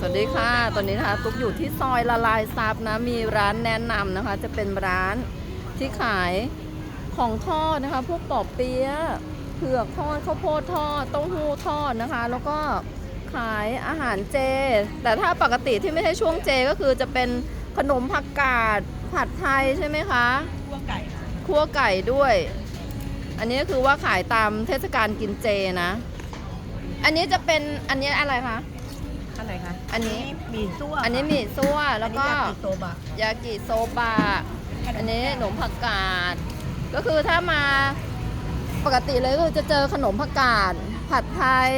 สวัสดีค่ะ ตอนนี้นะคะตุ๊กอยู่ที่ซอยละลายซับนะ มีร้านแนะนำนะคะ จะเป็นร้านที่ขายของทอดนะคะ พวกปอบเปี๊ยะเผือกทอดข้าวโพดทอดเต้าหู้ทอดนะคะ แล้วก็ขายอาหารเจ แต่ถ้าปกติที่ไม่ใช่ช่วงเจก็คือจะเป็นขนมผักกาดผัดไทยใช่ไหมคะคั่วไก่คั่วไก่ด้วย อันนี้ก็คือว่าขายตามเทศกาลกินเจนะ อันนี้จะเป็นอันนี้อะไรคะ อะไรคะอันนี้ หมีซั่วอันนี้หมี่ซั่วแล้วก็ อันนี้ยากิโตบะ ยากิโซบะ อันนี้ขนมผักกาด ก็คือถ้ามาปกติเลยก็คือจะเจอขนมผักกาด ผัดไทย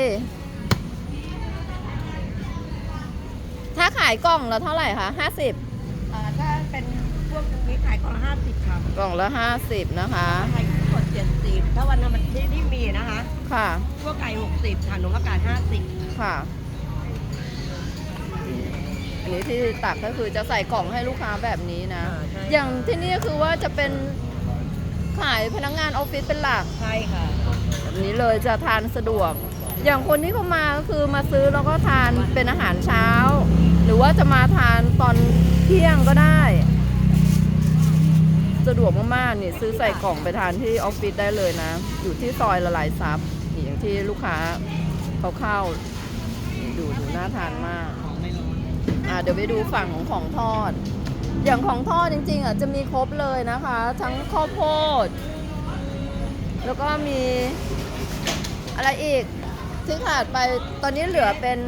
ถ้าขายกล่องละเท่าไหร่คะ50อ่าถ้าเป็นพวกนี้ขายกล่องละห้าสิบค่ะกล่องละ50นะคะไทยกดเจ็ดสิบถ้าวันนั้นมันที่ที่มีนะคะ ค่ะคั่วไก่หกสิบค่ะหนมอากาศห้าสิบค่ะ อันนี้ที่ตักก็คือจะใส่กล่องให้ลูกค้าแบบนี้นะอย่างที่นี่ก็คือว่าจะเป็นขายพนักงานออฟฟิศเป็นหลัก ใช่ค่ะ แบบนี้เลยจะทานสะดวก อย่างคนที่เขามาก็คือมาซื้อแล้วก็ทานเป็นอาหารเช้า หรือว่าจะมาทานตอนเที่ยงก็ได้ สะดวกมากๆนี่ซื้อใส่กล่องไปทานที่ออฟฟิศได้เลยนะ อยู่ที่ซอยละลายซับนี่อย่างที่ลูกค้าเขาเข้านี่ดูดูน่าทานมาก อ่าเดี๋ยวไปดูฝั่งของของทอด อย่างของทอดจริงๆอะจะมีครบเลยนะคะ ทั้งข้าวโพด แล้วก็มีอะไรอีกที่ขาดไปตอนนี้เหลือเป็น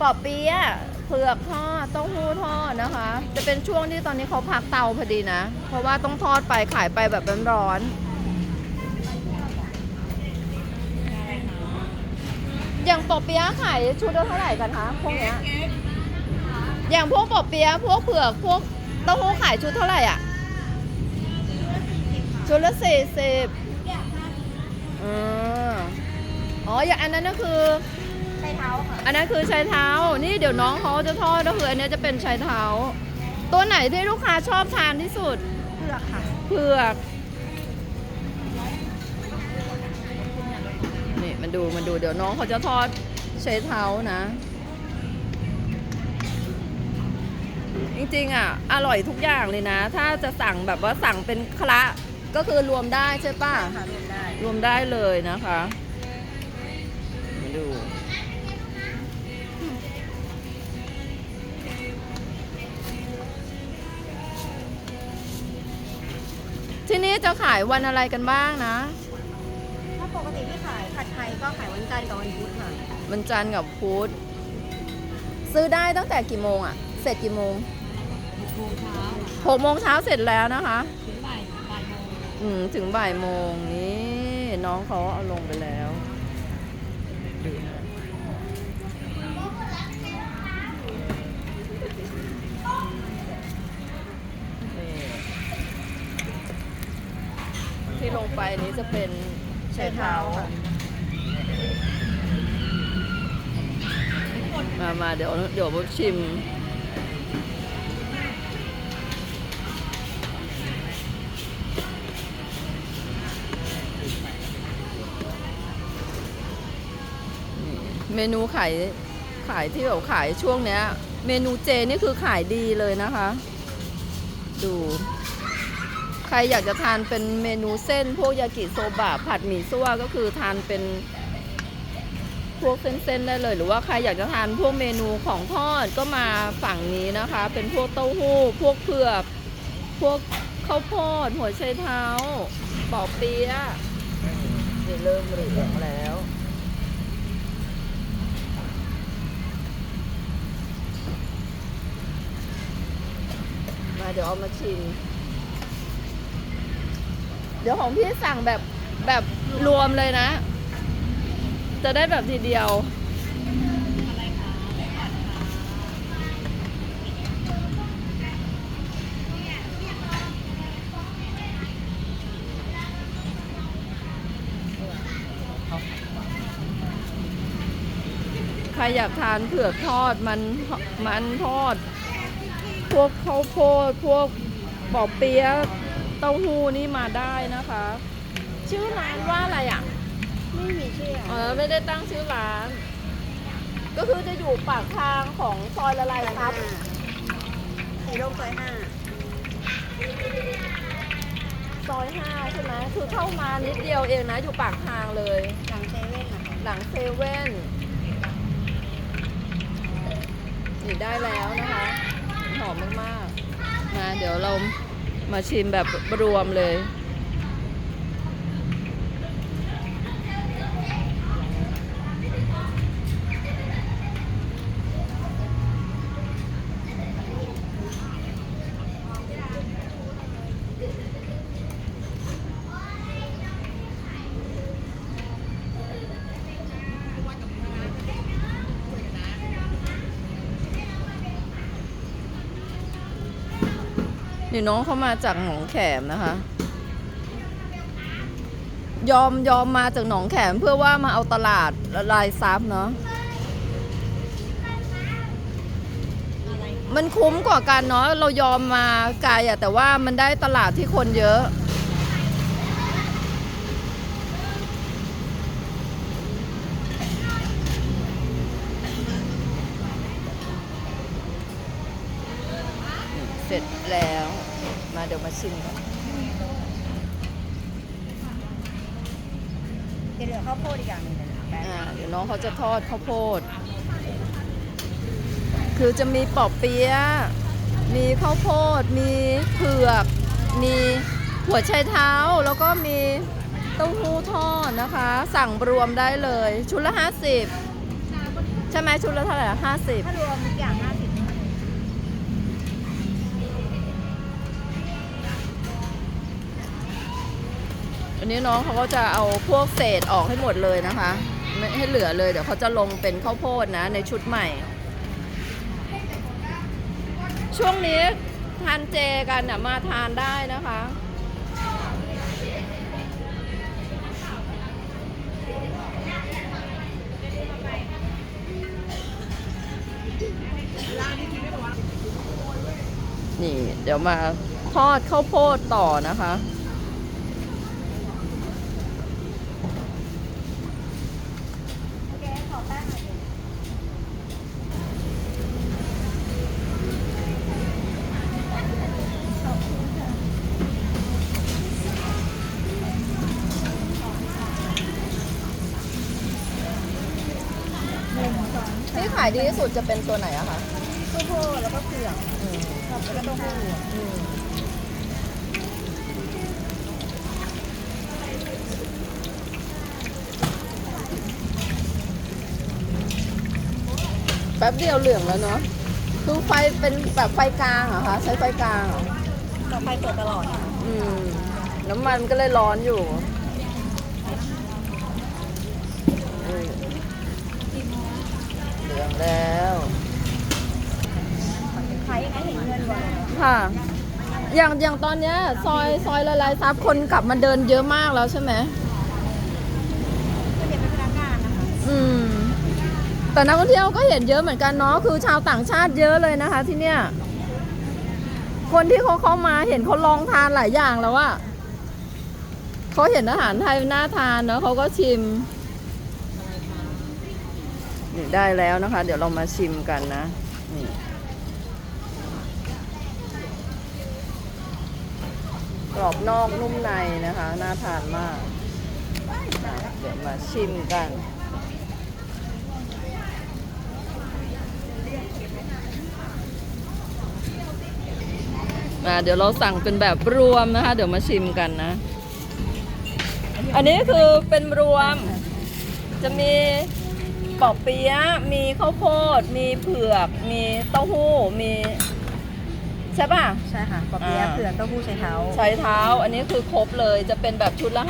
ปอเปี๊ยะเผือกทอดเต้าหู้ทอดนะคะ จะเป็นช่วงที่ตอนนี้เขาพักเตาพอดีนะ เพราะว่าต้องทอดไปขายไปแบบร้อนอย่างปอเปี๊ยะขายชุดละเท่าไหร่กันคะพวกเนี้ย อย่างพวกปอเปี๊ยะพวกเผือกพวกเต้าหู้ขายชุดเท่าไหร่อะ ชุดละสี่สิบอ๋ออ๋ออย่างอันนั้นก็คือใช้เท้าค่ะ อันนั้นคือชายเท้า นี่เดี๋ยวน้องเขาจะทอดก็คืออันนี้จะเป็นชายเท้า ตัวไหนที่ลูกค้าชอบทานที่สุด เผือกค่ะ เผือก นี่มันดูมันดูเดี๋ยวน้องเขาจะทอดใช้เท้านะ จริงๆอะอร่อยทุกอย่างเลยนะ ถ้าจะสั่งแบบว่าสั่งเป็นคละก็คือรวมได้ใช่ป่ะ ค่ะรวมได้รวมได้เลยนะคะมาดู ที่นี่จะขายวันอะไรกันบ้างนะ ถ้าปกติที่ขายผัดไทยก็ขายวันจันทร์กับวันพุธค่ะวันจันทร์กับพุธซื้อได้ตั้งแต่กี่โมงอะเสร็จกี่โมง โมงเช้าหกโมงเช้าเสร็จแล้วนะคะ ถึงบ่ายบ่ายโมงอืมถึงบ่ายโมงนี่น้องเขาเอาลงไปแล้วดูนะนี่ที่ลงไปนี้จะเป็นใช้เท้ามามาเดี๋ยวเดี๋ยวชิม เมนูขายขายที่แบบขายช่วงเนี้ย เมนูเจนี่คือขายดีเลยนะคะ ดู ใครอยากจะทานเป็นเมนูเส้น พวกยากิโซบะผัดหมี่ซั่วก็คือทานเป็นพวกเส้นๆได้เลย หรือว่าใครอยากจะทานพวกเมนูของทอดก็มาฝั่งนี้นะคะ เป็นพวกเต้าหู้ พวกเผือกพวกข้าวโพดหัวไชเท้าปอเปี๊ยะนี่เริ่มเหลืองแล้ว เดี๋ยวเอามาชิม เดี๋ยวของพี่สั่งแบบแบบรวมเลยนะ จะได้แบบทีเดียว ใครอยากทานเผือกทอดมันมันทอด พวกข้าวโพดพวกปอเปี๊ยะเต้าหู้นี่มาได้นะคะ ชื่อร้านว่าอะไรอะ ไม่มีชื่อเออไม่ได้ตั้งชื่อร้านเก็คือจะอยู่ปากทางของซอยละลายซับสีลมซอยห้าซอยห้าใช่ไหมคือเข้ามานิดเดียวเองนะ อยู่ปากทางเลย หลังเซเว่นอะค่ะหลังเซเว่นนี่ได้แล้วนะคะ หอมมากๆมาเดี๋ยวเรามาชิมแบบรวมเลย นี่น้องเขามาจากหนองแขมนะคะ ยอมยอมมาจากหนองแขมเพื่อว่ามาเอาตลาดละลายซับเนาะมันคุ้มกว่ากันเนาะเรายอมมาไกลอะแต่ว่ามันได้ตลาดที่คนเยอะ เสร็จแล้ว มาเดี๋ยวมาชิมกันจะเหลือข้าวโพดอีกอย่างหนึ่งเลยนะแป๊บอ่าเดี๋ยวน้องเขาจะทอดข้าวโพด คือจะมีปอบเปี๊ยะมีข้าวโพด มีเผือก มีหัวไชเท้า แล้วก็มีเต้าหู้ทอดนะคะ สั่งรวมได้เลย ชุดละ 50 ใช่ไหมชุดละเท่าไหร่ห้าสิบถ้ารวม นนี้น้องเขาก็จะเอาพวกเศษออกให้หมดเลยนะคะไม่ให้เหลือเลยเดี๋ยวเขาจะลงเป็นข้าวโพดนะ ในชุดใหม่ ช่วงนี้ทานเจกันน่ะมาทานได้นะคะนี่เดี๋ยวมาทอดข้าวโพดต่อนะคะ ที่ขายดีที่สุดจะเป็นตัวไหนอะคะข้าวโพดแล้วก็เผือกอืมแล้วก็เต้าหู้อืมแป๊บเดียวเหลืองแล้วเนาะคือไฟเป็นแบบไฟกลางเหรอคะ ใช้ไฟกลางเหรอต่อไปเปิดตลอดค่ะอืม น้ำมันก็เลยร้อนอยู่อืมเหลืองแล้ว ขายยังไงเห็นเงินก่อน ค่ะ อย่างอย่างตอนเนี้ยซอยซอยละลายซับคนกลับมาเดินเยอะมากแล้วใช่ไหมเป็นพนักงานนะคะอืม แต่นักท่องเที่ยวก็เห็นเยอะเหมือนกันเนาะคือชาวต่างชาติเยอะเลยนะคะ ที่เนี่ย คนที่เขาเข้ามาเห็นเขาลองทานหลายอย่างแล้วอะเขาเห็นอาหารไทยน่าทานเนาะเขาก็ชิมนี่ได้แล้วนะคะ เดี๋ยวเรามาชิมกันนะนี่ กรอบนอกนุ่มในนะคะ น่าทานมาก เดี๋ยวมาชิมกันมาเดี๋ยวเราสั่งเป็นแบบรวมนะคะ เดี๋ยวมาชิมกันนะ อันนี้คือเป็นรวม จะมีปอกเปี๊ยะมีข้าวโพด มีเผือก มีเต้าหู้ มี ใช่ป่ะ ใช่ค่ะปอเปี๊ยะอ่า เผือกเต้าหู้ใช้เท้าใช้เท้าอันนี้คือครบเลยจะเป็นแบบชุดละ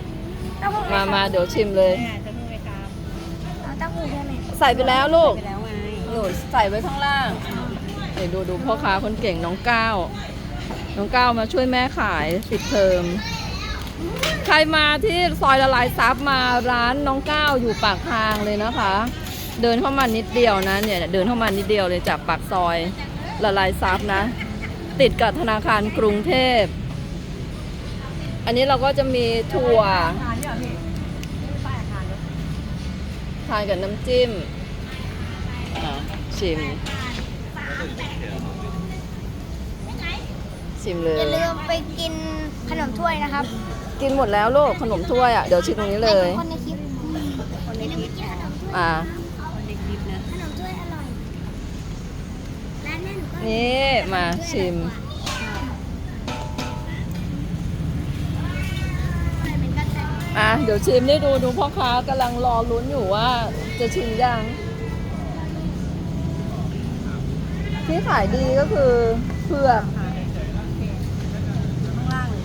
50 เต้าหู้มามาเดี๋ยวชิมเลยเนี่ยเต้าหู้ไก่กามเอาเต้าหู้ใช่ไหมใส่ไปแล้วลูกใส่ไปแล้วไงหนูใส่ไว้ข้างล่างเดี๋ยวดูดูพ่อค้าคนเก่งน้องก้าว น้องก้าวมาช่วยแม่ขายปิดเทอม ใครมาที่ซอยละลายซับมาร้านน้องก้าวอยู่ปากทางเลยนะคะ เดินเข้ามานิดเดียวนะเนี่ยเดินเข้ามานิดเดียวเลยจากปากซอยละลายซับนะ ติดกับธนาคารกรุงเทพ อันนี้เราก็จะมีถั่วทานเนี่ยเหรอพี่ป้ายอาคารรถทานกับน้ำจิ้มชิม ชิมเลอยย่าลืมไปกินขนมถ้วยนะครับ กินหมดแล้วลูกขนมถ้วยอะ เดี๋ยวชิมตรงนี้เลยคนในคลิปคนในคลิปกินขนมถ้วยอ่า คนในคลิปนะขนมถ้วยอร่อยร้า นแม่หนูก็นี่มาชิมเป็นกระแสอะ เดี๋ยวชิมได้ดูดูพ่อค้ากำลังรอลุ้นอยู่ว่าจะชิมยัง ที่ขายดีก็คือเผือกข้างล่างเลย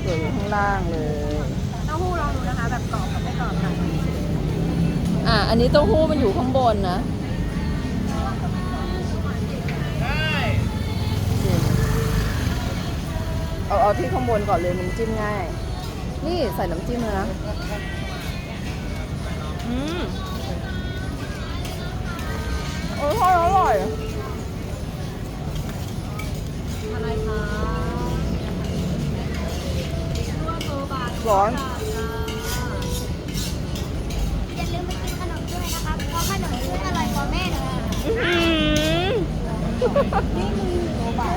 เผือกอยู่ข้างล่างเลย เต้าหู้ลองดูนะคะ แบบกรอบกับไม่กรอบค่ะ อะ อันนี้เต้าหู้มันอยู่ข้างบนนะ เอาเอาที่ข้างบนก่อนเลยมันจิ้มง่าย นี่ใส่น้ำจิ้มเลยนะอืมโอ้ยทอดอร่อยอะไรคะร้อนอย่าลืมไปกินขนมถ้วยนะครับเพราะขนมถ้วยอร่อยกว่าแม่หนูอื้อหือนี่มือหนูบาท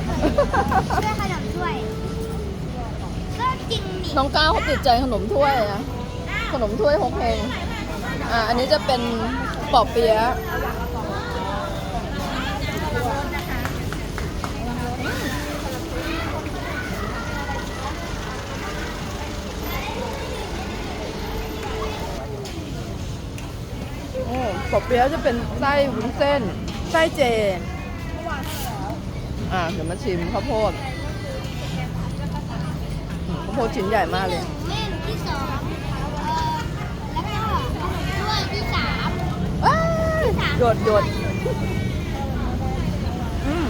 ช่วยข น้องก้าวเขาติดใจขนมถ้วยนะขนมถ้วยหกเพงอะอันนี้จะเป็นปอบเปี๊ยะโอ้ปอบเปี๊ยะจะเป็นไส้วุ้นเส้น ไส้เจ อะเดี๋ยวมาชิมข้าวโพด ข้าวโพดชิ้นใหญ่มากเลยแม่หนูที่สองเอ่อแล้วก็ขนมถ้วยที่สามว้ายหยดหยดอืม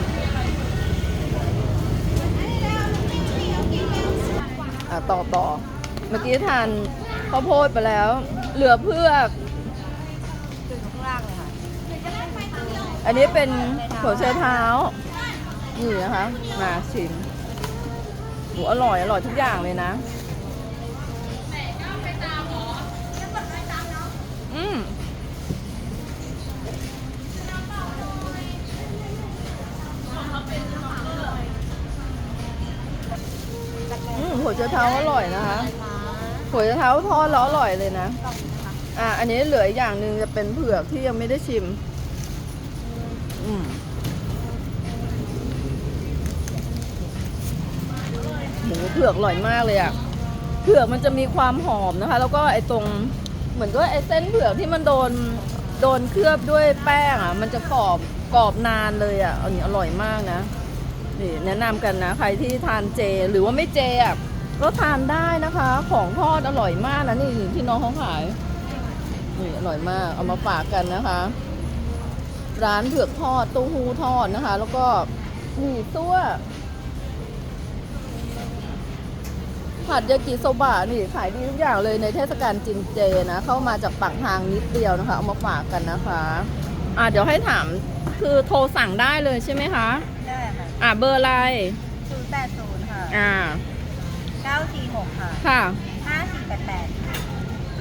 อะต่อต่อเมื่อกี้ทานข้าวโพดไปแล้ว เหลือเพือกคือข้างล่างเลยค่ะอันนี้เป็นหัวไชเท้า นี่นะคะ มาชิม หอร่อย อร่อยทุกอย่างเลยนะอืมอืมหัวไชเท้าอร่อยนะคะหัวไชเท้าทอดแล้วอร่อยเลยนะ อะ อันนี้เหลืออีกอย่างหนึ่งจะเป็นเผือกที่ยังไม่ได้ชิม อืม หมูเผือกอร่อยมากเลยอะเผือกมันจะมีความหอมนะคะ แล้วก็ไอ้ตรงเหมือนก็ไอ้เส้นเผือกที่มันโดนโดนเคลือบด้วยแป้งอะ มันจะกรอบกรอบนานเลยอะอันนี้อร่อยมากนะนี่แนะนำกันนะ ใครที่ทานเจหรือว่าไม่เจอะก็ทานได้นะคะ ของทอดอร่อยมากนะนี่ที่น้องเขาขายนี่อร่อยมากเอามาฝากกันนะคะ ร้านเผือกทอดเตู้หู้ทอดนะคะ แล้วก็หมี่ตัว ผัดยากิโซบะนี่ขายดีทุกอย่างเลยในเทศกาลจินเจนะ เข้ามาจากปากทางนิดเดียวนะคะ เอามาฝากกันนะคะอะเดี๋ยวให้ถามคือโทรสั่งได้เลยใช่ไหมคะได้ค่ะอะเบอร์อะไรศูนย์แปดศูนย์ค่ะอ่าเก้าสี่หกค่ะค่ะห้าสี่แปดแปด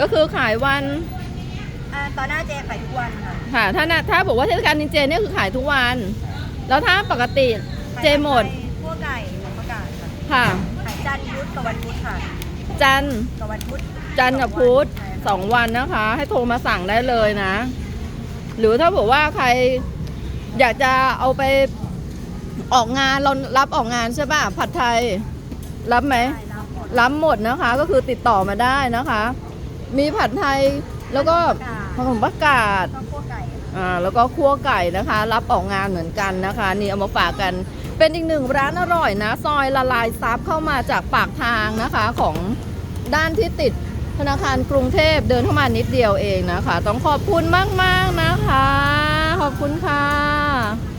ก็คือขายวันอ่าตอนหน้าเจขายทุกวันค่ะค่ะถ้าน่ะถ้าบอกว่าเทศกาลจินเจเนี่ยคือขายทุกวัน แล้วถ้าปกติเจหมดพวกไก่หมูประกาศค่ะค่ะขาย จันทร์พุธกับวันพุธค่ะจันทร์กับวันพุธจันทร์กับพุธใช่สองวันนะคะ ให้โทรมาสั่งได้เลยนะ หรือถ้าบอกว่าใครอยากจะเอาไปออกงานเรารับออกงานใช่ป่ะผัดไทย รับไหมใช่รับหมดรับหมดนะคะ ก็คือติดต่อมาได้นะคะ มีผัดไทยแล้วก็ขนมปักกาดก็พวกไก่ค่ะอ่าแล้วก็คั่วไก่นะคะ รับออกงานเหมือนกันนะคะ นี่เอามาฝากกัน เป็นอีกหนึ่งร้านอร่อยนะ ซอยละลายซับเข้ามาจากปากทางนะคะของด้านที่ติดธนาคารกรุงเทพเดินเข้ามานิดเดียวเองนะคะ ต้องขอบคุณมาก ๆ นะคะ ขอบคุณค่ะ